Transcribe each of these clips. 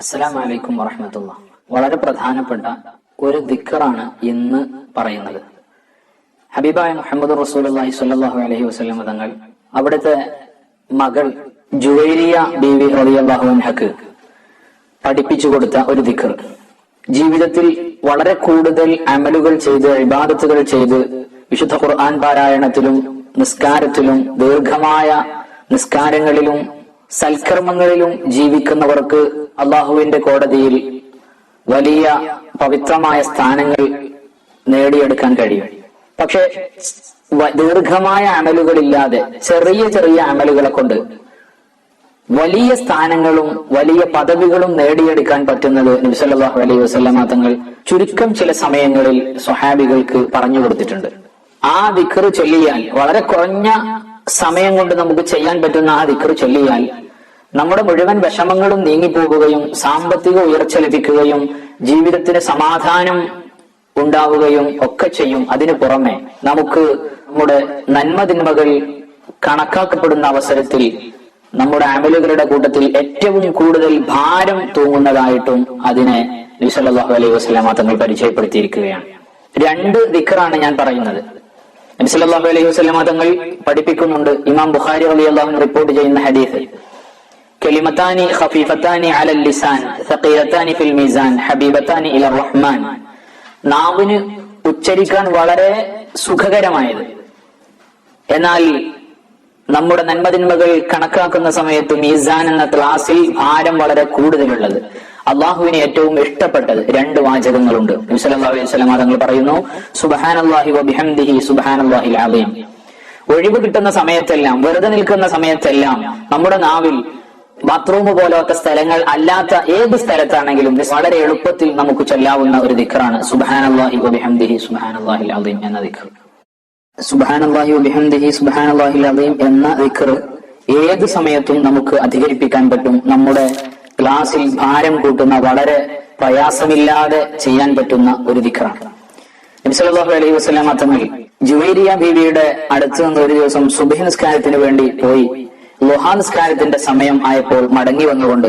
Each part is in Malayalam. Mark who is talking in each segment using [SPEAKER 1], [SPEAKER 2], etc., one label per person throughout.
[SPEAKER 1] അസ്സലാം വലൈക്കും വറഹമത്തുള്ള. വളരെ പ്രധാനപ്പെട്ട ഒരു ദിക്കറാണ് ഇന്ന് പറയുന്നത്. ഹബീബായ മുഹമ്മദ് റസൂൽ അള്ളഹി സ്വല്ലല്ലാഹു അലഹി വസല്ലം തങ്ങൾ അവിടുത്തെ മകൾ ജുവൈരിയ ബീവി റളിയല്ലാഹു അൻഹക്ക് പഠിപ്പിച്ചു കൊടുത്ത ഒരു ദിക്കർ. ജീവിതത്തിൽ വളരെ കൂടുതൽ അമലുകൾ ചെയ്ത് ഇബാദത്തുകൾ ചെയ്ത് വിശുദ്ധ ഖുർആൻ പാരായണത്തിലും നിസ്കാരത്തിലും ദീർഘമായ നിസ്കാരങ്ങളിലും സൽക്കർമ്മങ്ങളിലും ജീവിക്കുന്നവർക്ക് അള്ളാഹുവിന്റെ കോടതിയിൽ വലിയ പവിത്രമായ സ്ഥാനങ്ങൾ നേടിയെടുക്കാൻ കഴിയും. പക്ഷെ ദീർഘമായ അമലുകളില്ലാതെ ചെറിയ ചെറിയ അമലുകളെ കൊണ്ട് വലിയ സ്ഥാനങ്ങളും വലിയ പദവികളും നേടിയെടുക്കാൻ പറ്റുന്നത് നബിസല്ലാഹു അലൈഹി വസ്ലമ തങ്ങൾ ചുരുക്കം ചില സമയങ്ങളിൽ സ്വഹാബികൾക്ക് പറഞ്ഞു കൊടുത്തിട്ടുണ്ട്. ആ ദിക്കറ് ചൊല്ലിയാൽ വളരെ കുറഞ്ഞ സമയം കൊണ്ട് നമുക്ക് ചെയ്യാൻ പറ്റുന്ന ആ ദിക്കറ് ചൊല്ലിയാൽ നമ്മുടെ മുഴുവൻ വിഷമങ്ങളും നീങ്ങിപ്പോകുകയും സാമ്പത്തിക ഉയർച്ച ലഭിക്കുകയും ജീവിതത്തിന് സമാധാനം ഉണ്ടാവുകയും ഒക്കെ ചെയ്യും. അതിനു പുറമെ നമുക്ക് നമ്മുടെ നന്മതിന്മകൾ കണക്കാക്കപ്പെടുന്ന അവസരത്തിൽ നമ്മുടെ അമലുകളുടെ കൂട്ടത്തിൽ ഏറ്റവും കൂടുതൽ ഭാരം തൂങ്ങുന്നതായിട്ടും അതിനെ നബിസല്ലാഹു അലൈഹി വസ്ലാമ തങ്ങൾ പരിചയപ്പെടുത്തിയിരിക്കുകയാണ്. രണ്ട് ദിക്കറാണ് ഞാൻ പറയുന്നത്. നബിസല്ലാഹു അലൈഹി വസ്ലാമ തങ്ങൾ പഠിപ്പിക്കുന്നുണ്ട്. ഇമാം ബുഖാരി അലി അള്ളാഹു റിപ്പോർട്ട് ചെയ്യുന്ന ഹദീസ്. കലിമത്താനി ഖഫീഫത്താനി അലൽ ലിസാൻ സഖീലത്താനി ഫിൽ മീസാൻ ഹബീബത്താനി ഇല റഹ്മാൻ നാവിന് ഉച്ചരിക്കാൻ വളരെ സുഖകരമായത്. എന്നാൽ നമ്മുടെ നന്മതിന്മകൾ കണക്കാക്കുന്ന സമയത്ത് മീസാൻ എന്ന ക്ലാസ്സിൽ ഭാരം വളരെ കൂടുതലുള്ളത്. അള്ളാഹുവിന് ഏറ്റവും ഇഷ്ടപ്പെട്ടത് രണ്ട് വാചകങ്ങളുണ്ട്. അലൈഹിസ്ലാം തങ്ങൾ പറയുന്നു സുബാൻ അള്ളാഹി വബിഹംദിഹി സുബാൻ അള്ളാഹി അലീം. ഒഴിവ് കിട്ടുന്ന സമയത്തെല്ലാം വെറുതെ നിൽക്കുന്ന സമയത്തെല്ലാം നമ്മുടെ നാവിൽ ബാത്റൂം പോലത്തെ സ്ഥലങ്ങൾ അല്ലാത്ത ഏത് സ്ഥലത്താണെങ്കിലും വളരെ എളുപ്പത്തിൽ നമുക്ക് ചൊല്ലാവുന്ന ഒരു ദിക്കറാണ് അലീം എന്ന ദിക്കർ. സുബാനല്ലാഹി എന്ന ഏത് സമയത്തും നമുക്ക് അധികരിപ്പിക്കാൻ പറ്റും. നമ്മുടെ ക്ലാസ്സിൽ ഭാരം കൂട്ടുന്ന വളരെ പ്രയാസമില്ലാതെ ചെയ്യാൻ പറ്റുന്ന ഒരു ദിക്കറാണ്. നബിസല്ലാഹു അലൈഹി വസ്ലാം തമ്മിൽ ജുവേരിയ ബീവിയുടെ അടുത്ത് നിന്ന് ഒരു ദിവസം സുബഹി നിസ്കാരത്തിന് വേണ്ടി പോയി. ലോഹാ നിസ്കാരത്തിന്റെ സമയം ആയപ്പോൾ മടങ്ങി വന്നുകൊണ്ട്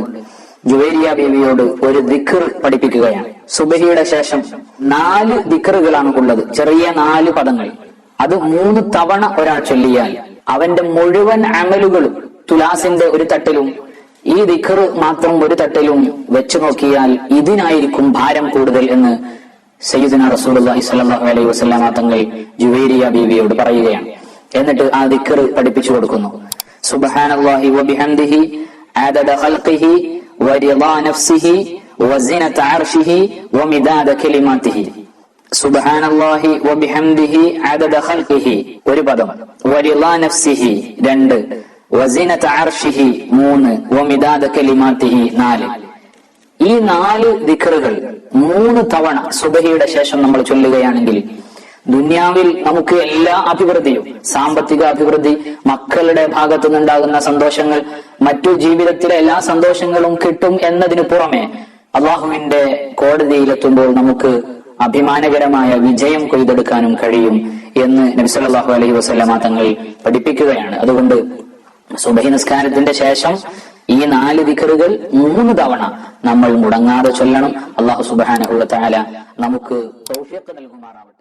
[SPEAKER 1] ജുവേരിയ ബീവിയോട് ഒരു ദിക്ർ പഠിപ്പിക്കുകയാണ്. സുബഹിയുടെ ശേഷം നാല് ദിക്റുകളാണ് ഉള്ളത്. ചെറിയ നാല് പദങ്ങൾ. അത് മൂന്ന് തവണ ഒരാൾ ചൊല്ലിയാൽ അവന്റെ മുഴുവൻ അമലുകളും തുലാസിന്റെ ഒരു തട്ടിലും ഈ ദിഖർ മാത്രം ഒരു തട്ടിലും വെച്ചു നോക്കിയാൽ ഇതിനായിരിക്കും ഭാരം കൂടുതൽ എന്ന് സയ്യിദിന സ്വല്ലല്ലാഹു അലൈഹി വസല്ലമ തങ്ങൾ ജുവേരിയ ബീവിയോട് പറയുകയാണ്. എന്നിട്ട് ആ ദിഖർ പഠിപ്പിച്ചു കൊടുക്കുന്നു. സുബ്ഹാനല്ലാഹി وبحمده ആദദ ഖൽഖിഹി ورضا نفسه വസിനത അർശിഹി വമിദാദ كلماته സുബ്ഹാനല്ലാഹി വബിഹംദിഹി അദദ ഖൽഖിഹി ഒരു പദം. വരിളാ നഫ്സിഹി രണ്ട്. വസിനത അർശിഹി മൂന്ന്. വമിദാദ കലിമാത്തിഹി നാല്. ഈ നാല് ദിക്റുകൾ മൂന്ന് തവണ സുബഹിയുടെ ശേഷം നമ്മൾ ചൊല്ലുകയാണെങ്കിൽ ദുന്യാവിൽ നമുക്ക് എല്ലാ അഭിവൃദ്ധിയും സാമ്പത്തിക അഭിവൃദ്ധി മക്കളുടെ ഭാഗത്തു നിന്നുണ്ടാകുന്ന സന്തോഷങ്ങൾ മറ്റു ജീവിതത്തിലെ എല്ലാ സന്തോഷങ്ങളും കിട്ടും എന്നതിനു പുറമെ അള്ളാഹുവിന്റെ കോടതിയിലെത്തുമ്പോൾ നമുക്ക് അഭിമാനകരമായ വിജയം കൊയ്തെടുക്കാനും കഴിയും എന്ന് നബിസല്ലാഹു അലൈഹി വസ്ലമ തങ്ങൾ പഠിപ്പിക്കുകയാണ്. അതുകൊണ്ട് സുബഹി നിസ്കാരത്തിന്റെ ശേഷം ഈ നാല് ദിക്കറുകൾ മൂന്ന് തവണ നമ്മൾ മുടങ്ങാതെ ചൊല്ലണം. അള്ളാഹു സുബാന നമുക്ക് തൗഫീഖ് നൽകുമാറാവട്ടെ.